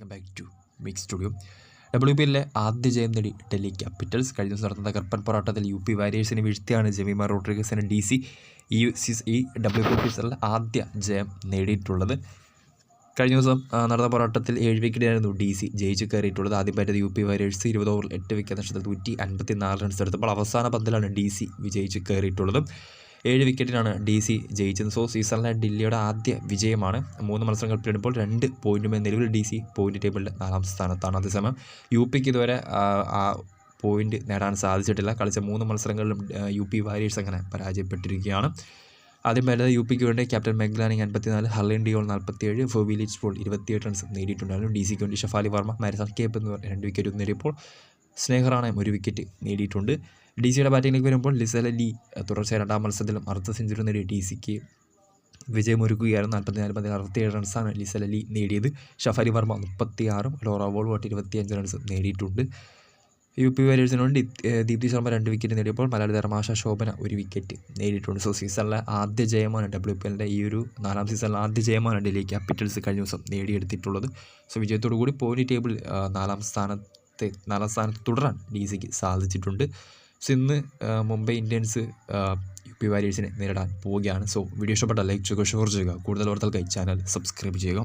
Welcome back to mix studio W P എല്ലിലെ ആദ്യ ജയം നേടി ഡൽഹി ക്യാപിറ്റൽസ് കഴിഞ്ഞ ദിവസം നടന്ന കർപ്പൻ പോരാട്ടത്തിൽ യു പി വാരിയേഴ്സിനെ വീഴ്ത്തിയാണ് ജമീമ റോഡ്രിഗസിന് ഡി സി ഈ സി ഈ ഡബ്ല്യു പി സീസണിലെ ആദ്യ ജയം നേടിയിട്ടുള്ളത്. കഴിഞ്ഞ ദിവസം നടന്ന പോരാട്ടത്തിൽ ഏഴ് വിക്കറ്റായിരുന്നു ഡി സി ജയിച്ച് കയറിയിട്ടുള്ളത്. ആദ്യം പറ്റത് യു പി വാരിയേഴ്സ് ഇരുപത് ഓവറിൽ എട്ട് വിക്കറ്റ് നഷ്ടത്തിൽ നൂറ്റി അൻപത്തി നാല് റൺസ് എടുത്തപ്പോൾ അവസാന പന്തിലാണ് ഡി സി വിജയിച്ച് കയറിയിട്ടുള്ളത്. ഏഴ് വിക്കറ്റിനാണ് ഡി സി ജയിച്ചത്. സോ സീസണിലെ ഡൽഹിയുടെ ആദ്യ വിജയമാണ്. മൂന്ന് മത്സരങ്ങൾ പിന്നിടുമ്പോൾ രണ്ട് പോയിന്റുമായി നിലവിൽ ഡി സി പോയിന്റ് ടേബിളിൽ നാലാം സ്ഥാനത്താണ്. അതേസമയം യു പിക്ക് ഇതുവരെ പോയിന്റ് നേടാൻ സാധിച്ചിട്ടില്ല. കളിച്ച മൂന്ന് മത്സരങ്ങളിലും യു പി വാരിയേഴ്സ് അങ്ങനെ പരാജയപ്പെട്ടിരിക്കുകയാണ്. ആദ്യം വരുന്നത് യു പിക്ക് വേണ്ടി ക്യാപ്റ്റൻ മെഗ്ലാനിങ് അൻപത്തിനാല് ഹർലിൻ ഡിയോൾ നാൽപ്പത്തിയേഴ് ഫൊവിലിച്ച് പോൾ ഇരുപത്തിയെട്ട് റൺസ് നേടിയിട്ടുണ്ടായിരുന്നു. ഡി സിക്ക് വേണ്ടി ഷഫാലി വർമ്മ മാരിസൺ കേപ്പ് എന്നിവർ രണ്ട് വിക്കറ്റ് നേടിയപ്പോൾ സ്നേഹറാണയും ഒരു വിക്കറ്റ് നേടിയിട്ടുണ്ട്. ഡി സിയുടെ ബാറ്റിങ്ങിലേക്ക് വരുമ്പോൾ ലിസല ലീ തുടർച്ചയായ രണ്ടാം മത്സരത്തിലും അർദ്ധ സെഞ്ചുറി നേടിയ ഡി സിക്ക് വിജയമൊരുക്കുകയായിരുന്നു. നാൽപ്പത്തിനാല് പതിൽ അറുപത്തിയേഴ് റൺസാണ് ലിസല ലീ നേടിയത്. ഷഫരി വർമ്മ മുപ്പത്തിയാറും ലോറ വോൾവാട്ട് ഇരുപത്തിയഞ്ച് റൺസ് നേടിയിട്ടുണ്ട്. യു പി വാരിയേഴ്സിനോട് ദീപ്തി ശർമ്മ രണ്ട് വിക്കറ്റ് നേടിയപ്പോൾ മലയാളി ധർമാശ ശോഭന ഒരു വിക്കറ്റ് നേടിയിട്ടുണ്ട്. സോ സീസണിലെ ആദ്യ ജയമാണ് ഡബ്ല്യു പി എല്ലിന്റെ ഈ ഒരു നാലാം സീസണിലെ ആദ്യ ജയമാണ് ഡൽഹി ക്യാപിറ്റൽസ് കഴിഞ്ഞ ദിവസം നേടിയെടുത്തിട്ടുള്ളത്. സോ വിജയത്തോടു കൂടി പോയിന്റ് ടേബിൾ നാലാം സ്ഥാനത്ത് നാലാം സ്ഥാനത്ത് തുടരാൻ ഡി സിക്ക് സാധിച്ചിട്ടുണ്ട്. സോ ഇന്ന് മുംബൈ ഇന്ത്യൻസ് യു പി വാരിയേഴ്സിനെ നേരിടാൻ പോവുകയാണ്. സോ വീഡിയോ ഇഷ്ടപ്പെട്ട ലൈക്ക് ചെയ്യുക ഷെയർ ചെയ്യുക. കൂടുതൽ വാർത്തകൾക്കായി ചാനൽ സബ്സ്ക്രൈബ് ചെയ്യുക.